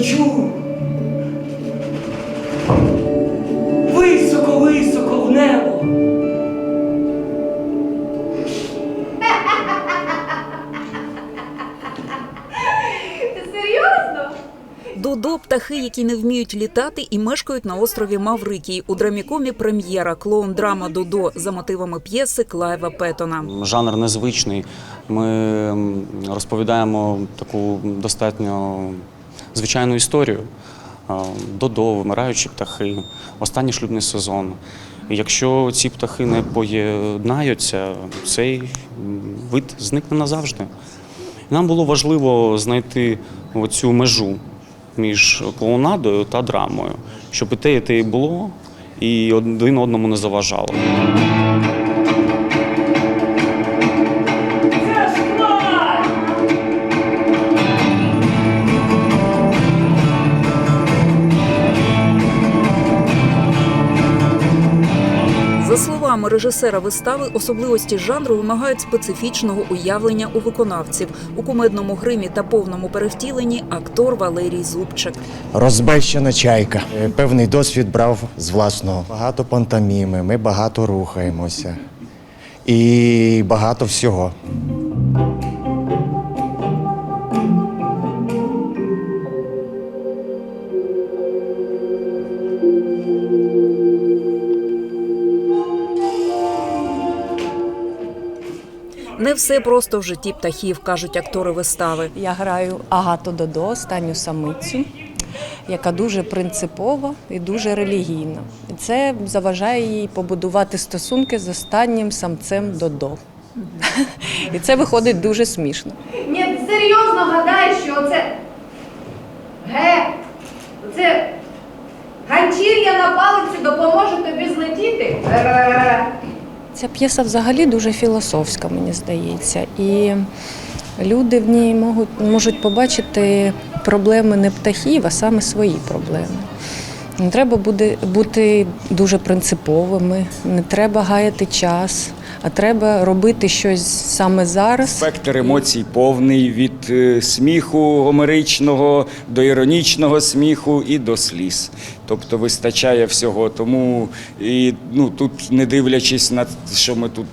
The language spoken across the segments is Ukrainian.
лечу. Високо, високо в небо. Ти серйозно? Додо птахи, які не вміють літати і мешкають на острові Маврикій. У драмікомі прем'єра клоун драма Додо за мотивами п'єси Клайва Петтона. Жанр незвичний. Ми розповідаємо таку достатньо звичайну історію. А, Додо, вимираючі птахи, останній шлюбний сезон. Якщо ці птахи не поєднаються, цей вид зникне назавжди. Нам було важливо знайти оцю межу між клоунадою та драмою, щоб і те, і те і було, і один одному не заважало. Словами режисера вистави, особливості жанру вимагають специфічного уявлення у виконавців. У кумедному гримі та повному перевтіленні актор Валерій Зубчик. Розбещена чайка. Е, Певний досвід брав з власного. Багато пантоміми, ми багато рухаємося. І багато всього. Не все просто в житті птахів, кажуть актори вистави. Я граю Агату Додо, останню самицю, яка дуже принципова і дуже релігійна. І це заважає їй побудувати стосунки з останнім самцем Додо. І це виходить дуже смішно. Ні, ти серйозно гадаєш, що оце. Ге, оце ганчір'я на палиці допоможе тобі злетіти? Ця п'єса взагалі дуже філософська, мені здається. І люди в ній можуть, можуть побачити проблеми не птахів, а саме свої проблеми. Не треба буде бути дуже принциповими, не треба гаяти час, а треба робити щось саме зараз. Спектр емоцій повний від е, сміху гомеричного до іронічного сміху і до сліз. Тобто вистачає всього. Тому і ну тут, не дивлячись на те, що ми тут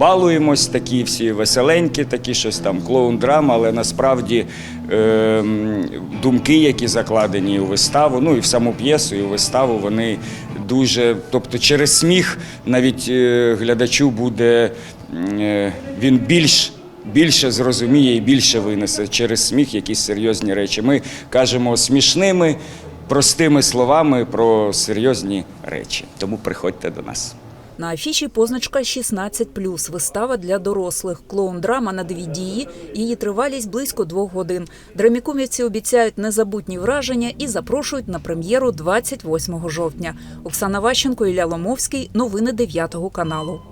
балуємось, такі всі веселенькі, такі щось там клоун-драма, але насправді е, думки, які закладені у виставу, ну і в саму п'єсу, і у виставу, вони дуже. Тобто, через сміх навіть е, глядачу буде е, він більш. Більше зрозуміє і більше винесе через сміх якісь серйозні речі. Ми кажемо смішними, простими словами про серйозні речі. Тому приходьте до нас. На афіші позначка 16+, вистава для дорослих. Клоун-драма на дві дії. Її тривалість близько двох годин. Драмікумівці обіцяють незабутні враження і запрошують на прем'єру 28 жовтня. Оксана Ващенко, Ілля Ломовський. Новини 9 каналу.